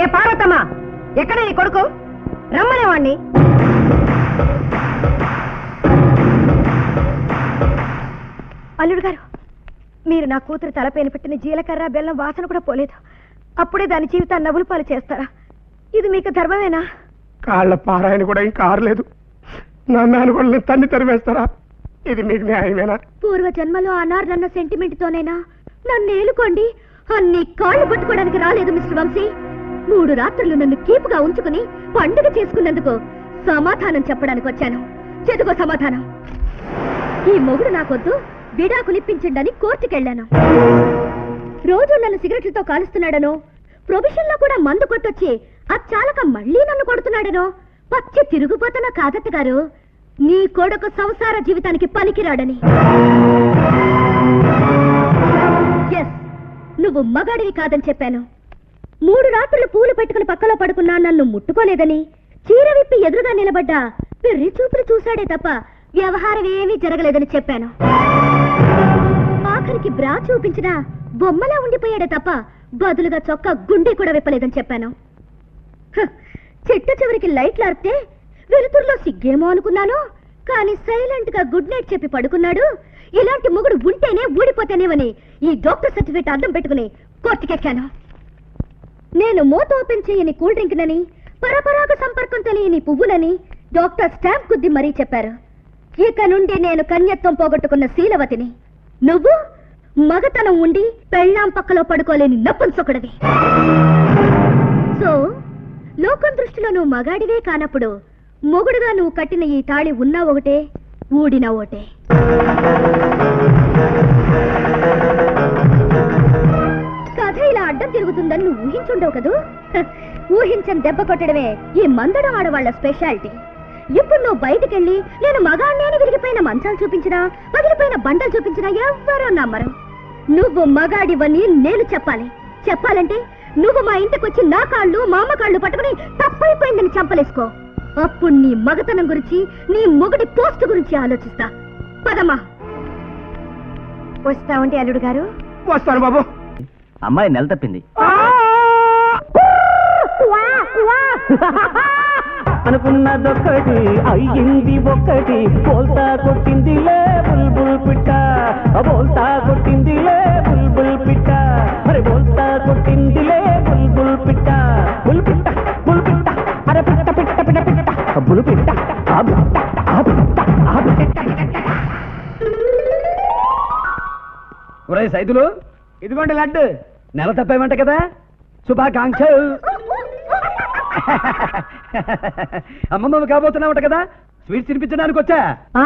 ఏ పార్వతమ్మ? ఎక్కడ నీ కొడుకు? రమ్మనేవాణ్ణి అల్లుడు గారు మీరు నా కూతురు తలపైన పెట్టిన జీలకర్ర బెల్లం వాసన కూడా పోలేదు. అప్పుడే దాని జీవితాన్ని నవ్వులు పాలు చేస్తారా? ఇది మీకు ధర్మమేనా? కాళ్ళ పారాయణ కూడా ఇంకా ఆరలేదు. నా మేనగోళ్ళని తన్ని తరివేస్తారా ఇది మీకు న్యాయమేనా? పూర్వ జన్మలో అనార్నన్న సెంటిమెంట్ తోనేనా నన్ను ఏలుకోండి. అన్ని కాళ్ళు పట్టుకోవడానికి రాలేదు మిస్టర్ వంశీ. మూడు రాత్రులు నన్ను కీపుగా ఉంచుకుని పండుగ చేసుకున్నందుకు సమాధానం చెప్పడానికి వచ్చాను. చెదుగో సమాధానం. ఈ మొగుడు నాకొద్దు విడాకులిప్పించండని కోర్టుకెళ్ళాను. రోజు నన్ను సిగరెట్లతో కాలుస్తున్నాడనో ప్రొఫెషన్లో కూడా మందు కొట్టొచ్చి ఆ చాలక మళ్ళీ నన్ను కొడుతున్నాడనో పచ్చి తిరుగుపోతున్న కాదత్త గారు నీ కొడుకు సంసార జీవితానికి పనికిరాడని. ఎస్ నువ్వు మగాడివి కాదని చెప్పాను. మూడు రాత్రులు పూలు పెట్టుకుని పక్కలో పడుకున్నా నన్ను ముట్టుకోలేదని చీర విప్పి ఎదురుగా నిలబడ్డా పెర్రి చూపులు చూశాడే తప్ప వ్యవహారం ఏమీ జరగలేదని చెప్పాను. ఆఖరికి బ్రా చూపించినా బొమ్మలా ఉండిపోయాడే తప్ప బదులుగా చొక్కా గుండె కూడా విప్పలేదని చెప్పాను. హ, చెట్టు చివరికి లైట్లు ఆర్పితే వెలుతురులో సిగ్గేమో అనుకున్నాను కానీ సైలెంట్గా గుడ్ నైట్ చెప్పి పడుకున్నాడు. ఇలాంటి మొగుడు ఉంటేనే ఊడిపోతేనేమని ఈ డాక్టర్ సర్టిఫికేట్ అర్థం పెట్టుకుని కోర్టుకెక్కాను. నేను మూత ఓపెన్ చేయని కూల్ డ్రింక్ నని పరపరాగ సంపర్కం తెలియని పువ్వులని డాక్టర్ స్టాంప్ కుద్ది మరీ చెప్పారు. ఇక నుండి నేను కన్యత్వం పోగొట్టుకున్న శీలవతిని. నువ్వు మగతనం ఉండి పెళ్ళాం పక్కలో పడుకోలేని నపుంసకుడివి సో లోకం దృష్టిలో నువ్వు మగాడివే కానప్పుడు మొగుడుగా నువ్వు కట్టిన ఈ తాళి ఉన్నా ఒకటే ఊడినా ఒకటే. అడ్డం నువ్వు ఊహించుండవు కదూ? ఊహించని దెబ్బ కొట్టడమే ఈ మందడం ఆడవాళ్ళ స్పెషాలిటీ. ఇప్పుడు నువ్వు బయటకెళ్ళి నేను మగాడిని అని విరిగిపోయిన మంచాలు చూపించినా పగిలిపోయిన బండలు చూపించినా ఎవ్వరూ నమ్మరు. నువ్వు మగాడివని నేను చెప్పాలి. చెప్పాలంటే నువ్వు మా ఇంటికి వచ్చి నా కాళ్ళు మా అమ్మ కాళ్ళు పట్టుకుని తప్పైపోయిందని చంపలేసుకో. అప్పుడు నీ మగతనం గురించి నీ మొగుడి పోస్ట్ గురించి ఆలోచిస్తా. పదమ్మా. వస్తా ఉంటే అల్లుడు గారు? వస్తాను బాబు. అమ్మాయి నెల తప్పింది. అనుకున్నదొక్కటి అయ్యింది ఒక్కటి. బోల్తా కొట్టిందిలే బుల్బుల్ పిట్ట. బోల్తా కొట్టిందిలే బుల్బుల్ పిట్ట. మరి బోల్తా కొట్టిందిలే బుల్బుల్ పిట్ట. బుల్ పిట్ట బుల్ పిట్ట అరే పిట్ట పిట్ట పిట్ట పిట్ట. బుల్ పిట్ట ఆ పిట్ట ఆ పిట్ట ఆ పిట్ట ఒరే సైదులు ఇదిగోండి లడ్డు. నెల తప్పేమంట కదా? శుభాకాంక్షలు. అమ్మమ్మ కాబోతున్నావుట కదా? స్వీట్స్ తినిపించడానికి వచ్చా? ఆ?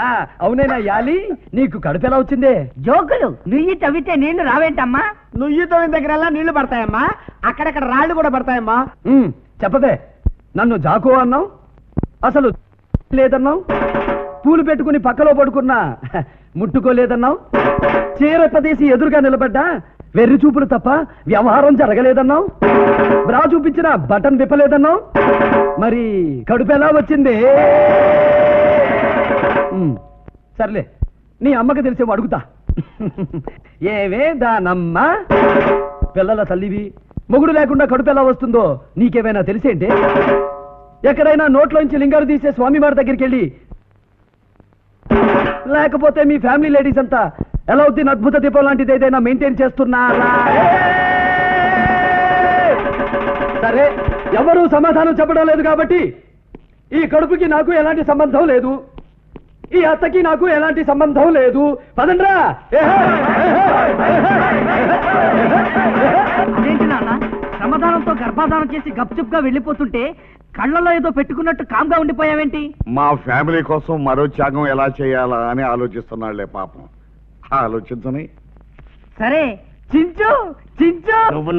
ఆ, అవునేనా యాలి? నీకు కడుపు ఎలా వచ్చిందే? జోకులు. నుయ్యి తవ్వితే నీళ్ళు రావేంటమ్మా? నుయ్యి తోయిన దగ్గర నీళ్ళు పడతాయమ్మా. అక్కడక్కడ రాళ్ళు కూడా పడతాయమ్మా. చెప్పదే. నన్ను జాకో అన్నావు? అసలు లేదన్నావు? పూలు పెట్టుకుని పక్కలో పడుకున్నా? ముట్టుకోలేదన్నావు? చీరపదేసి ఎదురుగా నిలబడ్డా? వెర్రి చూపులు తప్ప వ్యవహారం జరగలేదన్నావు? బ్రా చూపించిన బటన్ విప్పలేదన్నావు? మరి కడుపు ఎలా వచ్చింది? సర్లే నీ అమ్మకి తెలిసేమో అడుగుతా. ఏవే దానమ్మ? పిల్లల తల్లివి మొగుడు లేకుండా కడుపు ఎలా వస్తుందో నీకేమైనా తెలిసేంటి? ఎక్కడైనా నోట్లోంచి లింగాలు తీసే స్వామి వారి దగ్గరికి వెళ్ళి లేకపోతే మీ ఫ్యామిలీ లేడీస్ అంతా ఎలా అద్భుత దీపం లాంటిది ఏదైనా మెయింటైన్ చేస్తున్నారా సరే ఎవరు సమాధానం చెప్పడం లేదు కాబట్టి ఈ కడుపుకి నాకు ఎలాంటి సంబంధం లేదు ఈ అత్తకి నాకు ఎలాంటి సంబంధం లేదు పదండ్రా శ్రమదానంతో గర్భాధానం చేసి గప్చుప్గా వెళ్ళిపోతుంటే కళ్ళలో ఏదో పెట్టుకున్నట్టు కామ్గా ఉండిపోయావేంటి? మా ఫ్యామిలీ కోసం మరో త్యాగం ఎలా చేయాలా అని ఆలోచిస్తున్నాళ్ళే పాపం. ఆలోచించని? సరే చించు చించు. నువ్వు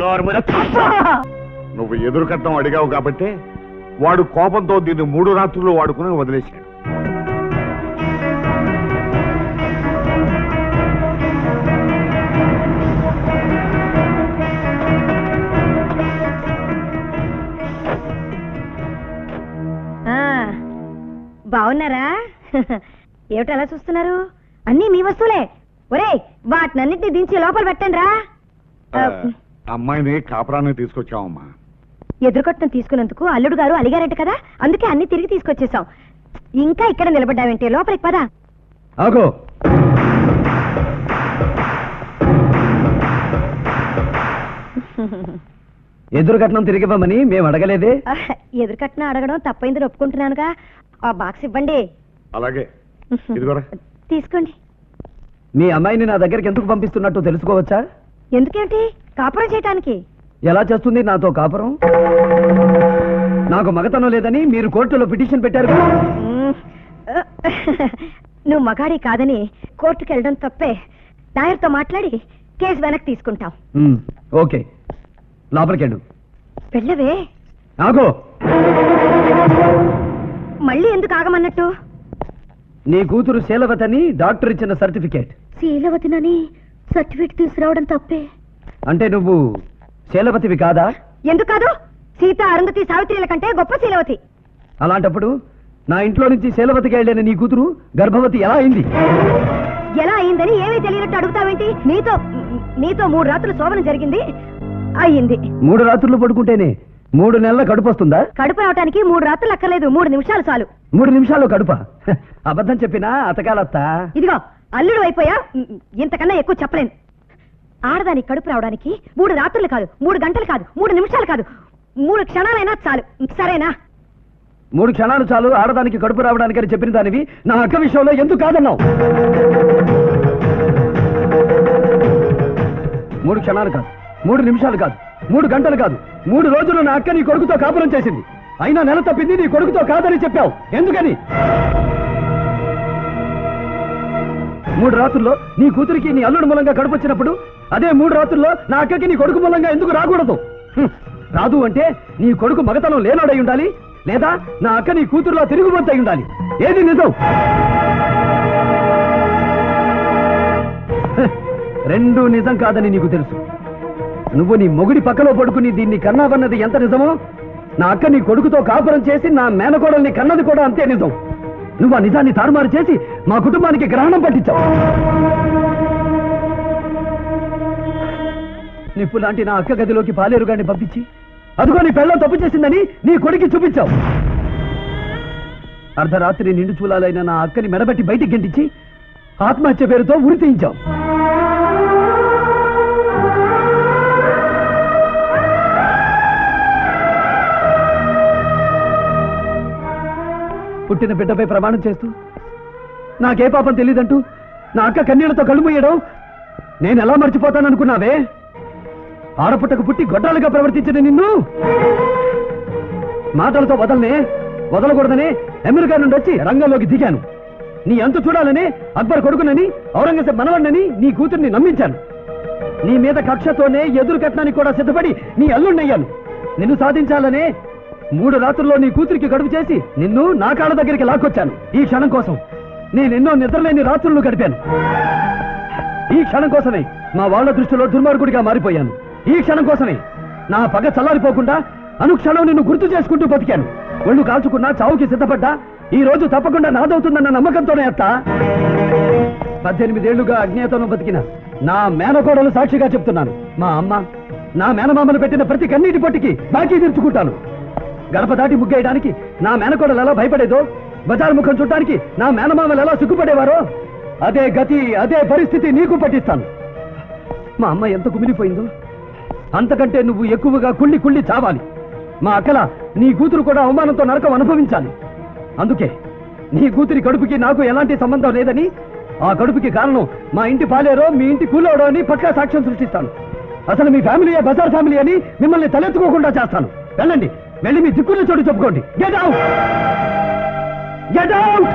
నువ్వు ఎదురు కట్టం అడిగావు కాబట్టి వాడు కోపంతో దీన్ని మూడు రాత్రులు వాడుకుని వదిలేశాడు. బాగున్నారా? ఏమిటి అలా చూస్తున్నారు? అన్నీ మీ వస్తువులే. ఒరేయ్ వాటినన్నిటిని దించి లోపల పెట్టండి రా అమ్మాయిని కాపురానికి తీసుకొచ్చామమ్మా ఎదురుకొట్టం తీసుకున్నందుకు అల్లుడు గారు అలిగారంట కదా? అందుకే అన్ని తిరిగి తీసుకొచ్చేసాం ఇంకా ఇక్కడ నిలబడ్డావేంటి? లోపలికి పదా. ఆగో. ఎదురు కట్నం తిరిగివ్వమని మేము అడగలేదే ఎదురుకట్న అడగడం తప్పైందని ఒప్పుకుంటున్నానుగా. ఆ బాక్స్ ఇవ్వండి. అలాగే. ఇదిగోరా. తీసుకోండి. మీ అమ్మాయిని నా దగ్గరికి ఎందుకు పంపిస్తున్నట్టు తెలుసుకోవచ్చా? ఎందుకేంటి కాపురం చేయటానికి. ఎలా చేస్తుంది నాతో కాపురం? నాకు మగతనం లేదని మీరు కోర్టులో పిటిషన్ పెట్టారు. నువ్వు మగాడి కాదని కోర్టుకు వెళ్ళడం తప్పే. లాయర్తో మాట్లాడి కేసు వెనక్కి తీసుకుంటాం. ఓకే. లోపలికెళ్ళు. వెళ్ళవే. ఆగో. ఎందుకు ఆగమన్నట్టు? నీ కూతురు శీలవతని డాక్టర్ ఇచ్చిన సర్టిఫికేట్. శీలవతినని సర్టిఫికేట్ తీసుకురావడం తప్పే. అంటే నువ్వు శీలవతివి కాదా? ఎందుకు కాదు? సీత అరుంధతి సావిత్రిల కంటే గొప్ప శీలవతి. అలాంటప్పుడు నా ఇంట్లో నుంచి శీలవతికి వెళ్ళిన నీ కూతురు గర్భవతి ఎలా అయింది? ఎలా అయిందని ఏమీ తెలియనట్టు అడుగుతావేంటి? నీతో నీతో మూడు రాత్రులు శోభన జరిగింది అయ్యింది. మూడు రాత్రులు పడుకుంటేనే మూడు నెలల కడుపు వస్తుందా? కడుపు రావటానికి మూడు రాత్రులు అక్కర్లేదు. మూడు నిమిషాలు చాలు. మూడు నిమిషాల్లో కడుప? అబద్ధం చెప్పినా అతకాలత్తా? ఇదిగో అల్లుడు అయిపోయా? ఇంతకన్నా ఎక్కువ చెప్పలేను. ఆడదానికి కడుపు రావడానికి మూడు రాత్రులు కాదు మూడు గంటలు కాదు మూడు నిమిషాలు కాదు. మూడు క్షణాలైనా చాలు. సరేనా? మూడు క్షణాలు చాలు ఆడదానికి కడుపు రావడానికి అని చెప్పిన దానివి నా అక్క విషయంలో ఎందుకు కాదన్నావు? మూడు క్షణాలు కాదు మూడు నిమిషాలు కాదు. మూడు గంటలు కాదు. మూడు రోజులు నా అక్క నీ కొడుకుతో కాపురం చేసింది. అయినా నెల తప్పింది నీ కొడుకుతో కాదని చెప్పావు. ఎందుకని? మూడు రాత్రుల్లో నీ కూతురికి నీ అల్లుడు మూలంగా గడపొచ్చినప్పుడు వచ్చినప్పుడు అదే మూడు రాత్రుల్లో నా అక్కకి నీ కొడుకు మూలంగా ఎందుకు రాకూడదు? రాదు అంటే నీ కొడుకు మగతనం లేనాడై ఉండాలి లేదా నా అక్క నీ కూతురులో తిరుగుబోతు అయి ఉండాలి. ఏది నిజం? రెండు రెండూ నిజం కాదని నీకు తెలుసు. నువ్వు నీ మొగుడి పక్కలో పడుకుని దీన్ని కన్నావన్నది ఎంత నిజమో? నా అక్క నీ కొడుకుతో కాపురం చేసి నా మేనకోడల్ని కన్నది కూడా అంతే నిజం. నువ్వు ఆ నిజాన్ని తారుమారు చేసి మా కుటుంబానికి గ్రహణం పట్టించావు. నిప్పు లాంటి నా అక్క గదిలోకి పాలేరుగాన్ని పంపించి అదిగో నీ పెళ్ళం తప్పు చేసిందని నీ కొడుకి చూపించావు. అర్ధరాత్రి నిండు చూలాలైన నా అక్కని మెడబెట్టి బయటికి గెంటించి ఆత్మహత్య పేరుతో ఉరి తీయించావు. పుట్టిన బిడ్డపై ప్రమాణం చేస్తూ నాకే పాపం తెలియదంటూ నా అక్క కన్నీళ్ళతో కళ్ళుమూయడం నేను ఎలా మర్చిపోతాననుకున్నావే? ఆడపుట్టకు పుట్టి గొడ్డాలుగా ప్రవర్తించిన నిన్ను మాటలతో వదలనే వదలకూడదని అమెరికా నుండి వచ్చి రంగంలోకి దిగాను. నీ అంత చూడాలని అక్బర్ కొడుకునని ఔరంగజేబ్ మనవణ్ణని నీ కూతుర్ని నమ్మించాను. నీ మీద కక్షతోనే ఎదురు కట్టడానికి కూడా సిద్ధపడి నీ అల్లుణ్ణయ్యాను. నిన్ను సాధించాలనే మూడు రాత్రుల్లో నీ కూతురికి గడుపు చేసి నిన్ను నా కాళ్ళ దగ్గరికి లాక్కొచ్చాను. ఈ క్షణం కోసం నేనెన్నో నిద్రలేని రాత్రులు గడిపాను. ఈ క్షణం కోసమే మా వాళ్ళ దృష్టిలో దుర్మార్గుడిగా మారిపోయాను. ఈ క్షణం కోసమే నా పగ చల్లారిపోకుండా అనుక్షణం నిన్ను గుర్తు చేసుకుంటూ బతికాను. ఒళ్ళు కాల్చుకున్నా చావుకి సిద్ధపడ్డా ఈ రోజు తప్పకుండా నాదవుతుందన్న నమ్మకంతోనే అత్త. పద్దెనిమిదేళ్ళుగా అజ్ఞాతంలో బతికిన నా మేనకోడలు సాక్షిగా చెప్తున్నాను. మా అమ్మ నా మేనమామలు పెట్టిన ప్రతి కన్నీటి పొట్టికి బాకీ తీర్చుకుంటాను. గడప దాటి ముగ్గేయడానికి నా మేనకోడలు ఎలా భయపడేదో బజార్ ముఖం చూడటానికి నా మేనమామలు ఎలా సిగ్గుపడేవారో అదే గతి అదే పరిస్థితి నీకు పట్టిస్తాను. మా అమ్మ ఎంత కుమిలిపోయిందో. అంతకంటే నువ్వు ఎక్కువగా కుళ్ళి కుళ్ళి చావాలి. మా అక్కల నీ కూతురు కూడా అవమానంతో నరకం అనుభవించాలి. అందుకే నీ కూతురి కడుపుకి నాకు ఎలాంటి సంబంధం లేదని ఆ కడుపుకి కారణం మా ఇంటి పాలేరో మీ ఇంటి కూలోడో అని పక్కా సాక్ష్యం సృష్టిస్తాను. అసలు మీ ఫ్యామిలీయే బజార్ ఫ్యామిలీ అని మిమ్మల్ని తలెత్తుకోకుండా చేస్తాను. వెళ్ళండి. వెళ్ళి మీ దిక్కున్న చోటు చెప్పుకోండి. Get out get out